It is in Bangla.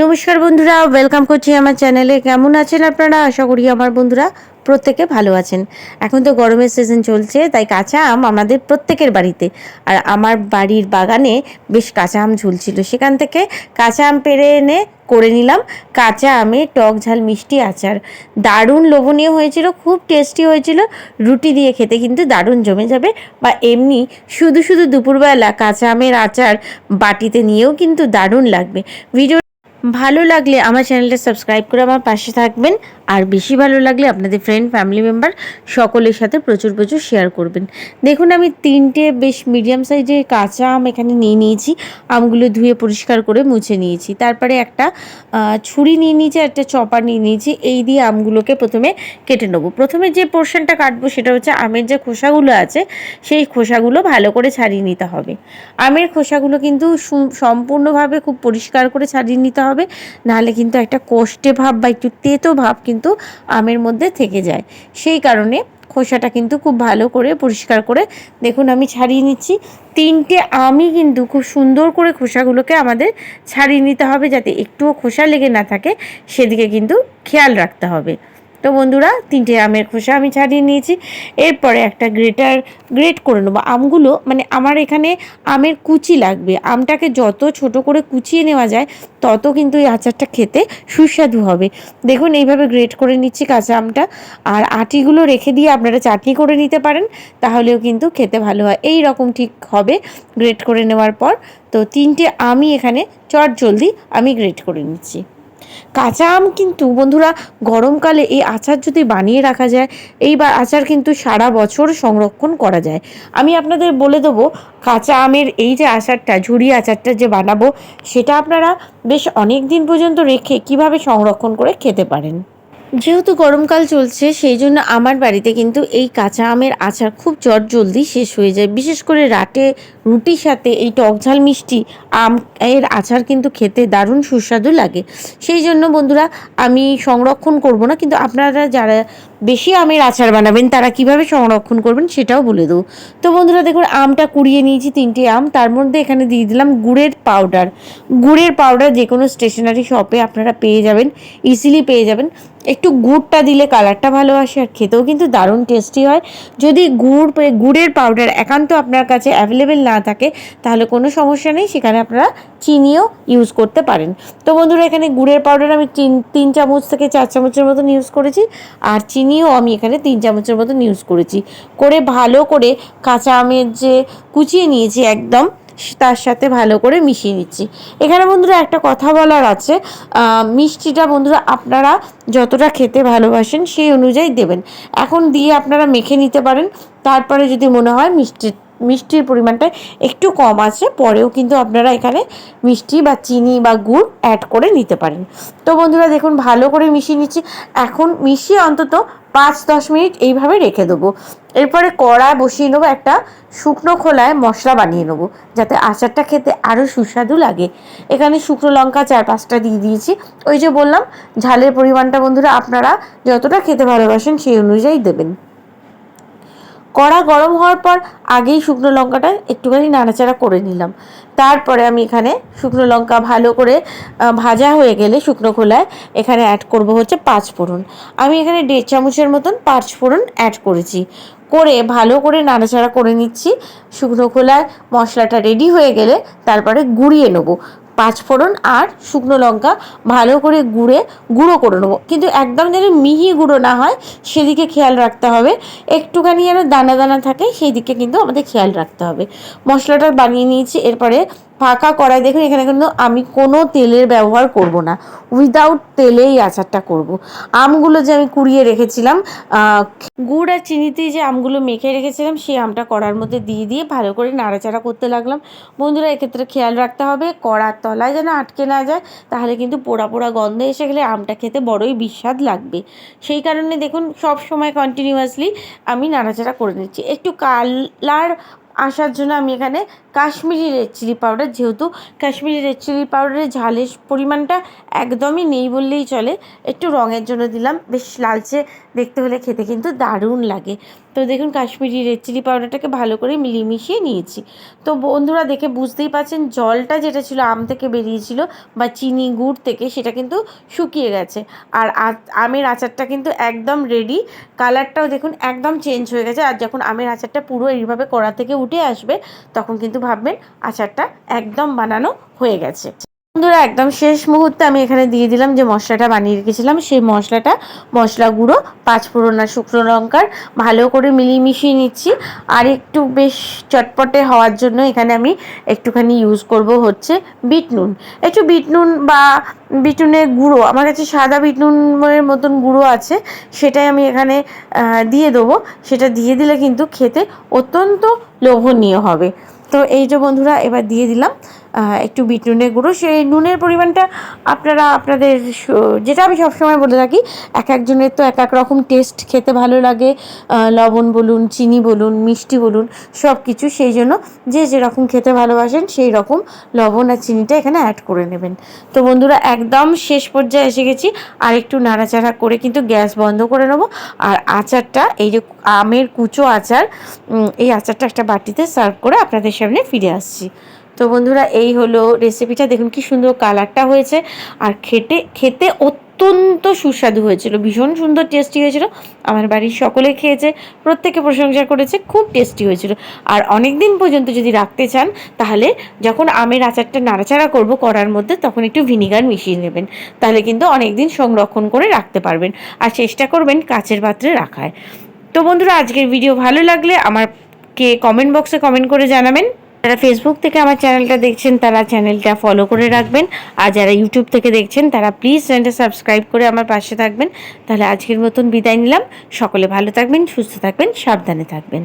নমস্কার বন্ধুরা ওয়েলকাম করছি আমার চ্যানেলে কেমন আছেন আপনারা? আশা করি আমার বন্ধুরা প্রত্যেকে ভালো আছেন। এখন তো গরমের সিজন চলছে, তাই কাঁচা আম আমাদের প্রত্যেকের বাড়িতে। আর আমার বাড়ির বাগানে বেশ কাঁচা আম ঝুলছিল। সেখান থেকে কাঁচা আম পেরে এনে করে নিলাম। কাঁচা আমে টক ঝাল, মিষ্টি আচার। দারুণ লোভনীয় হয়েছিল, খুব টেস্টি হয়েছিল। রুটি দিয়ে খেতে কিন্তু দারুণ জমে যাবে। বা এমনি শুধু শুধু দুপুরবেলা কাঁচা আমের আচার বাটিতে নিয়েও কিন্তু দারুণ লাগবে। ভিডিও ভালো লাগলে আমার চ্যানেলটা সাবস্ক্রাইব করে আমার পাশে থাকবেন, আর বেশি ভালো লাগলে আপনাদের ফ্রেন্ড ফ্যামিলি মেম্বার সকলের সাথে প্রচুর প্রচুর শেয়ার করবেন। দেখুন, আমি তিনটে বেশ মিডিয়াম সাইজের কাঁচা আম এখানে নিয়ে নিয়েছি। আমগুলো ধুয়ে পরিষ্কার করে মুছে নিয়েছি। তারপরে একটা ছুরি নিয়ে নিয়েছি, একটা চপার নিয়ে নিয়েছি। এই দিয়ে আমগুলোকে প্রথমে কেটে নেব। প্রথমে যে পোর্শনটা কাটবো সেটা হচ্ছে আমের যে খোসাগুলো আছে, সেই খোসাগুলো ভালো করে ছাড়িয়ে নিতে হবে। আমের খোসাগুলো কিন্তু সম্পূর্ণভাবে খুব পরিষ্কার করে ছাড়িয়ে নিতে হবে নাহলে কিন্তু একটা কোষ্টে ভাব বা একটু তেতো ভাব কিন্তু আমের মধ্যে থেকে যায়। সেই কারণে খোসাটা কিন্তু খুব ভালো করে পরিষ্কার করে দেখুন আমি ছাড়িয়ে নিচ্ছি। তিনটে আমি কিন্তু খুব সুন্দর করে খোসাগুলোকে আমাদের ছাড়িয়ে নিতে হবে যাতে একটুও খোসা লেগে না থাকে, সেদিকে কিন্তু খেয়াল রাখতে হবে। তো বন্ধুরা, তিনটে আমের খোসা আমি ছাড়িয়ে নিয়েছি। এরপরে একটা গ্রেটার, গ্রেট করে নেব। আমগুলো মানে আমার এখানে আমের কুচি লাগবে। আমটাকে যত ছোট করে কুচিয়ে নেওয়া যায়, তত কিন্তু এই আচারটা খেতে সুস্বাদু হবে। দেখুন, এইভাবে গ্রেট করে নিচ্ছি কাঁচা আমটা। আর আটিগুলো রেখে দিয়ে আপনারা চাটনি করে নিতে পারেন, তাহলেও কিন্তু খেতে ভালো হয়। এই রকম ঠিক হবে গ্রেট করে নেওয়ার পর। তো তিনটে আমি এখানে চট জলদি আমি গ্রেট করে নিচ্ছি। কাঁচা আম কিন্তু, বন্ধুরা, গরমকালে এই আচার যদি বানিয়ে রাখা যায় এই বা আচার কিন্তু সারা বছর সংরক্ষণ করা যায়। আমি আপনাদের বলে দেবো, কাঁচা আমের এই যে আচারটা ঝুড়ি আচারটা যে বানাবো, সেটা আপনারা বেশ অনেক দিন পর্যন্ত রেখে কীভাবে সংরক্ষণ করে খেতে পারেন। যেহেতু গরমকাল চলছে, সেই জন্য আমার বাড়িতে কিন্তু এই কাঁচা আমের আচার খুব চট জলদি শেষ হয়ে যায়। বিশেষ করে রাতে রুটির সাথে এই টক ঝাল মিষ্টি আম এর আচার কিন্তু খেতে দারুণ সুস্বাদু লাগে। সেই জন্য বন্ধুরা, আমি সংরক্ষণ করব না, কিন্তু আপনারা যারা বেশি আমের আচার বানাবেন, তারা কীভাবে সংরক্ষণ করবেন সেটাও বলে দেবো। তো বন্ধুরা, দেখুন, আমটা কুড়িয়ে নিয়েছি তিনটে আম, তার মধ্যে এখানে দিয়ে দিলাম গুড়ের পাউডার। গুড়ের পাউডার যে কোনো স্টেশনারি শপে আপনারা পেয়ে যাবেন ইজিলি পেয়ে যাবেন। একটু গুড়টা দিলে কালারটা ভালো আসে আর খেতেও কিন্তু দারুণ টেস্টি হয়। যদি গুড় পে- গুড়ের পাউডার একান্ত আপনার কাছে অ্যাভেলেবেল না থাকে, তাহলে কোনো সমস্যা নেই, সেখানে আপনারা চিনিও ইউজ করতে পারেন। তো বন্ধুরা, এখানে গুড়ের পাউডার আমি তিন তিন চামচ থেকে চার চামচের মতন ইউজ করেছি, আর চিনিও আমি এখানে তিন চামচের মতন ইউজ করেছি। করে ভালো করে কাঁচা আমের যে কুচিয়ে নিয়েছি একদম তার সাথে ভালো করে মিশিয়ে নিচ্ছি। এখানে বন্ধুরা একটা কথা বলার আছে মিষ্টিটা বন্ধুরা আপনারা যতটা খেতে ভালোবাসেন সেই অনুযায়ী দেবেন। এখন দিয়ে আপনারা মেখে নিতে পারেন, তারপরে যদি মনে হয় মিষ্টি, মিষ্টির পরিমাণটা একটু কম আছে, পরেও কিন্তু আপনারা এখানে মিষ্টি বা চিনি বা গুড় অ্যাড করে নিতে পারেন। তো বন্ধুরা দেখুন, ভালো করে মিশিয়ে নিচ্ছি। এখন মিশিয়ে অন্তত পাঁচ দশ মিনিট এইভাবে রেখে দেবো। এরপরে কড়া বসিয়ে নেব একটা শুকনো খোলায় মশলা বানিয়ে নেব যাতে আচারটা খেতে আরও সুস্বাদু লাগে। এখানে শুকনো লঙ্কা চার পাঁচটা দিয়ে দিয়েছি। ওই যে বললাম, ঝালের পরিমাণটা বন্ধুরা, আপনারা যতটা খেতে ভালোবাসেন সেই অনুযায়ী দেবেন। কড়া গরম হওয়ার পর আগেই শুকনো লঙ্কাটা একটুখানি নাড়াচাড়া করে নিলাম। তারপরে আমি এখানে শুকনো লঙ্কা ভালো করে ভাজা হয়ে গেলে শুকনো খোলায় এখানে অ্যাড করব হচ্ছে পাঁচ ফোড়ন। আমি এখানে দেড় চামচের মতন পাঁচ ফোড়ন অ্যাড করেছি। করে ভালো করে নাড়াচাড়া করে নিচ্ছি। শুকনো খোলায় মশলাটা রেডি হয়ে গেলে তারপরে গুঁড়িয়ে নেব। পাঁচ ফোড়ন আর শুকনো লঙ্কা ভালো করে গুঁড়ে, গুঁড়ো করে নেব। কিন্তু একদম যেন মিহি গুঁড়ো না হয়, সেদিকে খেয়াল রাখতে হবে। একটুখানি যেন দানা দানা থাকে সেই দিকে কিন্তু আমাদের খেয়াল রাখতে হবে। মশলাটা বানিয়ে নিয়েছি, এরপরে ফাঁকা কড়াই দেখুন এখানে কিন্তু আমি কোনো তেলের ব্যবহার করব না। উইদাউট তেলেই আচারটা করব। আমগুলো যে আমি কুড়িয়ে রেখেছিলাম গুড় আর চিনিতেই যে আমগুলো মেখে রেখেছিলাম, সেই আমটা কড়ার মধ্যে দিয়ে দিয়ে ভালো করে নাড়াচাড়া করতে লাগলাম। বন্ধুরা, এক্ষেত্রে খেয়াল রাখতে হবে, কড়ার তলায় যেন আটকে না যায়, তাহলে কিন্তু পোড়া পোড়া গন্ধ এসে গেলে আমটা খেতে বড়ই বিস্বাদ লাগবে। সেই কারণে দেখুন, সব সময় কন্টিনিউয়াসলি আমি নাড়াচাড়া করে নিচ্ছি। একটু কালার আসার জন্য আমি এখানে কাশ্মীরি রেড চিলি পাউডার যেহেতু কাশ্মীরি রেড চিলি পাউডারের ঝালের পরিমাণটা একদমই নেই বললেই চলে। একটু রঙের জন্য দিলাম, বেশ লালচে দেখতে হলে খেতে কিন্তু দারুণ লাগে। তো দেখুন, কাশ্মীরি রেড চিলি পাউডারটাকে ভালো করে মিলিয়ে মিশিয়ে নিয়েছি। তো বন্ধুরা, দেখে বুঝতেই পারছেন জলটা যেটা ছিল আম থেকে বেরিয়েছিল বা চিনি গুড় থেকে, সেটা কিন্তু শুকিয়ে গেছে। আর আমের আচারটা কিন্তু একদম রেডি কালারটাও দেখুন, একদম চেঞ্জ হয়ে গেছে। আর যখন আমের আচারটা পুরো এইভাবে কড়া থেকে উঠে আসবে তখন কিন্তু ভাববেন আচারটা একদম বানানো হয়ে গেছে। বন্ধুরা, একদম শেষ মুহূর্তে আমি এখানে দিয়ে দিলাম যে মশলাটা বানিয়ে রেখেছিলাম। সেই মশলাটা, মশলা গুঁড়ো, পাঁচ ফোড়ন আর শুকনো লঙ্কার, ভালো করে মিলিয়ে মিশিয়ে নিচ্ছি। আর একটু বেশ চটপটে হওয়ার জন্য এখানে আমি একটুখানি ইউজ করব হচ্ছে বিট নুন। একটু বিট নুন বা বিট নুনের গুঁড়ো, আমার কাছে সাদা বিট নুনের মতন গুঁড়ো আছে, সেটাই আমি এখানে দিয়ে দেবো। সেটা দিয়ে দিলে কিন্তু খেতে অত্যন্ত লোভনীয় হবে। তো এই যে বন্ধুরা, এবার দিয়ে দিলাম একটু বিট নুনের গুঁড়ো। সেই নুনের পরিমাণটা আপনারা আপনাদের যেটা আমি সবসময় বলে থাকি, এক একজনের তো এক এক রকম টেস্ট খেতে ভালো লাগে লবণ বলুন, চিনি বলুন, মিষ্টি বলুন সব কিছু সেই জন্য যে যেরকম খেতে ভালোবাসেন, সেই রকম লবণ আর চিনিটা এখানে অ্যাড করে নেবেন। তো বন্ধুরা, একদম শেষ পর্যায়ে এসে গেছি। আর একটু নাড়াচাড়া করে কিন্তু গ্যাস বন্ধ করে নেব। আর আচারটা, এই যে আমের কুচো আচার এই আচারটা একটা বাটিতে সার্ভ করে আপনাদের সামনে ফিরে আসছি। তো বন্ধুরা, এই হলো রেসিপিটা দেখুন কি সুন্দর কালারটা হয়েছে। আর খেতে খেতে অত্যন্ত সুস্বাদু হয়েছিল। ভীষণ সুন্দর টেস্টি হয়েছিল। আমার বাড়ির সকলে খেয়েছে, প্রত্যেকে প্রশংসা করেছে, খুব টেস্টি হয়েছিল। আর অনেক দিন পর্যন্ত যদি রাখতে চান, তাহলে যখন আমের আচারটা নাড়াচাড়া করব করার মধ্যে, তখন একটু ভিনিগার মিশিয়ে নেবেন। তাহলে কিন্তু অনেক দিন সংরক্ষণ করে রাখতে পারবেন। আর চেষ্টা করবেন কাচের পাত্রে রাখায়। তো বন্ধুরা, আজকের ভিডিও ভালো লাগলে আমাকে কমেন্ট বক্সে কমেন্ট করে জানাবেন। যারা ফেসবুক থেকে আমার চ্যানেলটা দেখছেন, তারা চ্যানেলটা ফলো করে রাখবেন। আর যারা ইউটিউব থেকে দেখছেন, তারা প্লিজ চ্যানেলটা সাবস্ক্রাইব করে আমার পাশে থাকবেন। তাহলে আজকের মতন বিদায় নিলাম। সকলে ভালো থাকবেন, সুস্থ থাকবেন, সাবধানে থাকবেন।